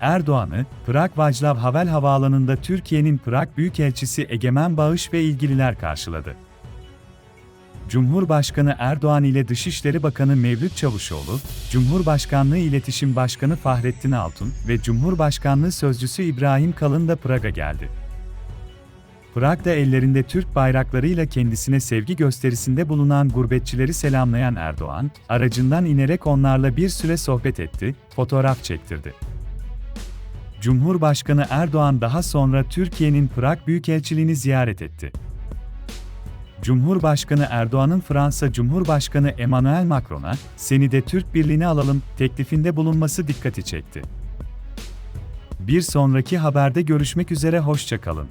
Erdoğan'ı, Prag Vaclav Havel Havaalanı'nda Türkiye'nin Prag Büyükelçisi Egemen Bağış ve ilgililer karşıladı. Cumhurbaşkanı Erdoğan ile Dışişleri Bakanı Mevlüt Çavuşoğlu, Cumhurbaşkanlığı İletişim Başkanı Fahrettin Altun ve Cumhurbaşkanlığı Sözcüsü İbrahim Kalın da Prag'a geldi. Prag'da ellerinde Türk bayraklarıyla kendisine sevgi gösterisinde bulunan gurbetçileri selamlayan Erdoğan, aracından inerek onlarla bir süre sohbet etti, fotoğraf çektirdi. Cumhurbaşkanı Erdoğan daha sonra Türkiye'nin Prag Büyükelçiliğini ziyaret etti. Cumhurbaşkanı Erdoğan'ın Fransa Cumhurbaşkanı Emmanuel Macron'a, seni de Türk Birliği'ne alalım teklifinde bulunması dikkati çekti. Bir sonraki haberde görüşmek üzere hoşçakalın.